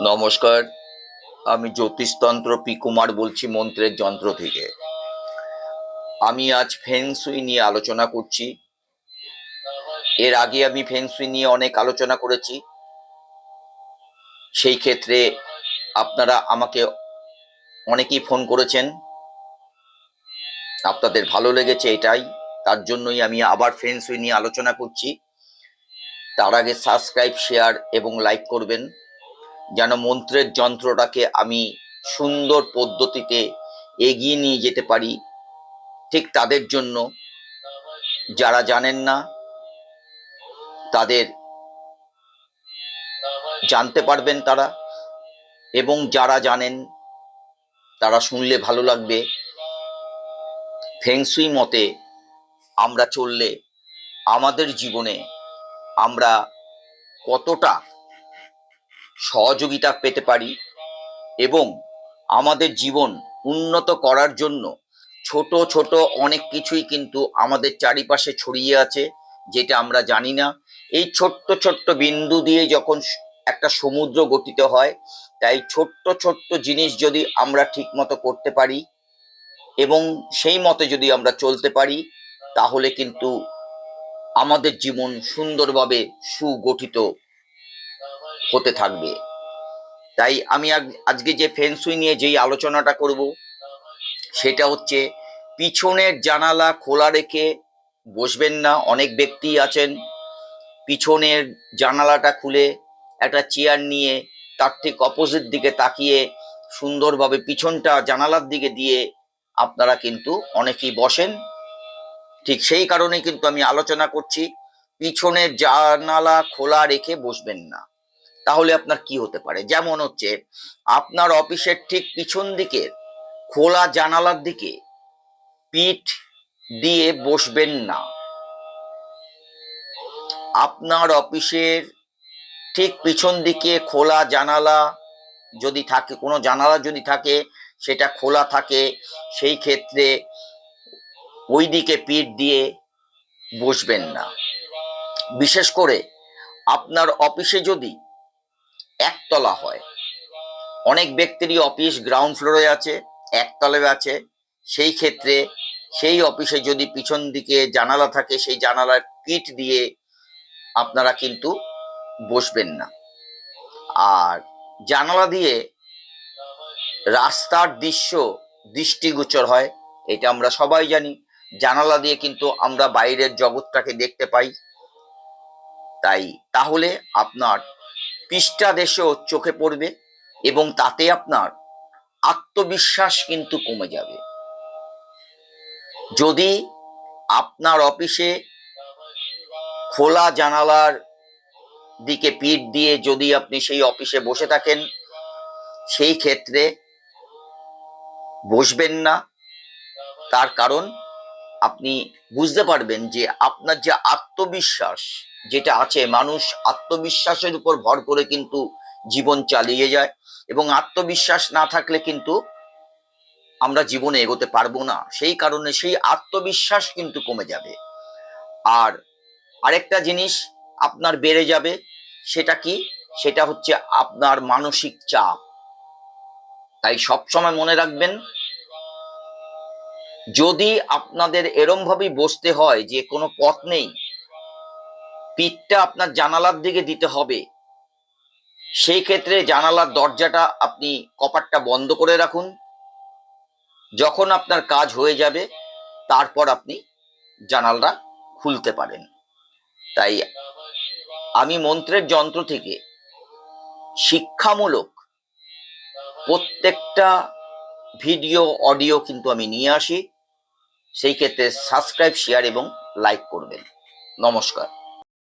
নমস্কার, আমি জ্যোতিষতন্ত্র পি কুমার বলছি মন্ত্রের যন্ত্র থেকে। আমি আজ ফেংসুই নিয়ে আলোচনা করছি। এর আগে আমি ফেংসুই নিয়ে অনেক আলোচনা করেছি। সেই ক্ষেত্রে আপনারা আমাকে অনেকেই ফোন করেছেন। আপনাদের ভালো লেগেছে এটাই, তার জন্যই আমি আবার ফেংসুই নিয়ে আলোচনা করছি। তার আগে সাবস্ক্রাইব, শেয়ার এবং লাইক করবেন। যেন মন্ত্রের যন্ত্রটাকে আমি সুন্দর পদ্ধতিতে এগিয়ে নিয়ে যেতে পারি। ঠিক তাদের জন্য। যারা জানেন না, তাদের জানতে পারবেন তারা। এবং যারা জানেন, তারা শুনলে ভালো লাগবে। ফেংসুই মতে আমরা চললে, আমাদের জীবনে আমরা কতটা সহযোগিতা পেতে পারি এবং আমাদের জীবন উন্নত করার জন্য ছোট ছোট অনেক কিছুই কিন্তু আমাদের চারিপাশে ছড়িয়ে আছে, যেটা আমরা জানি না। এই ছোট্ট ছোট্ট বিন্দু দিয়ে যখন একটা সমুদ্র গঠিত হয়, তাই ছোট্ট ছোট্ট জিনিস যদি আমরা ঠিক মতো করতে পারি এবং সেই মতে যদি আমরা চলতে পারি, তাহলে কিন্তু আমাদের জীবন সুন্দরভাবে সুগঠিত হতে থাকবে। তাই আমি আজকে যে ফেন্সুই নিয়ে যেই আলোচনাটা করব, সেটা হচ্ছে পিছনের জানালা খোলা রেখে বসবেন না, অনেক ব্যক্তি আছেন। পিছনের জানালাটা খুলে একটা চেয়ার নিয়ে তার ঠিক অপোজিট দিকে তাকিয়ে সুন্দরভাবে পিছনটা জানালার দিকে দিয়ে আপনারা কিন্তু অনেকেই বসেন। ঠিক সেই কারণে কিন্তু আমি আলোচনা করছি, পিছনের জানালা খোলা রেখে বসবেন না। তাহলে আপনার কি হতে পারে? যেমন হচ্ছে, আপনার অফিসের ঠিক পিছন দিকের খোলা জানালার দিকে পিঠ দিয়ে বসবেন না। আপনার অফিসের ঠিক পিছন দিকে খোলা জানালা যদি থাকে, কোনো জানালা যদি থাকে, সেটা খোলা থাকে, সেই ক্ষেত্রে ওই দিকে পিঠ দিয়ে বসবেন না। বিশেষ করে আপনার অফিসে যদি একতলা হয়। অনেক ব্যক্তিরই অফিস গ্রাউন্ড ফ্লোরে আছে, একতলায় আছে। সেই ক্ষেত্রে সেই অফিসে যদি পিছন দিকে জানালা থাকে, সেই জানালার পিঠ দিয়ে আপনারা কিন্তু বসবেন না। আর জানালা দিয়ে রাস্তার দৃশ্য দৃষ্টিগোচর হয়, এটা আমরা সবাই জানি। জানালা দিয়ে কিন্তু আমরা বাইরের জগৎটাকে দেখতে পাই। তাই তাহলে আপনার পৃষ্ঠাদেশও চোখে পড়বে এবং তাতে আপনার আত্মবিশ্বাস কিন্তু কমে যাবে। যদি আপনার অফিসে খোলা জানালার দিকে পিঠ দিয়ে যদি আপনি সেই অফিসে বসে থাকেন, সেই ক্ষেত্রে বসবেন না। তার কারণ আপনি বুঝতে পারবেন যে আপনার যে আত্মবিশ্বাস যেটা আছে, মানুষ আত্মবিশ্বাসের উপর ভর করে কিন্তু জীবন চালিয়ে যায় এবং আত্মবিশ্বাস না থাকলে কিন্তু আমরা জীবনে এগোতে পারব না। সেই কারণে সেই আত্মবিশ্বাস কিন্তু কমে যাবে। আর আরেকটা জিনিস আপনার বেড়ে যাবে, সেটা কি? সেটা হচ্ছে আপনার মানসিক চাপ। তাই সবসময় মনে রাখবেন যদি আপনাদের এরম ভাবেই বসতে হয় যে কোনো পথ নেই, পিঠটা আপনার জানালার দিকে দিতে হবে, সেই ক্ষেত্রে জানালার দরজাটা আপনি কপারটা বন্ধ করে রাখুন। যখন আপনার কাজ হয়ে যাবে, তারপর আপনি জানালাটা খুলতে পারেন। তাই আমি মন্ত্রের যন্ত্র থেকে শিক্ষামূলক প্রত্যেকটা ভিডিও, অডিও কিন্তু আমি নিয়ে আসি। সেই ক্ষেত্রে সাবস্ক্রাইব শেয়ার এবং লাইক করবেন। নমস্কার।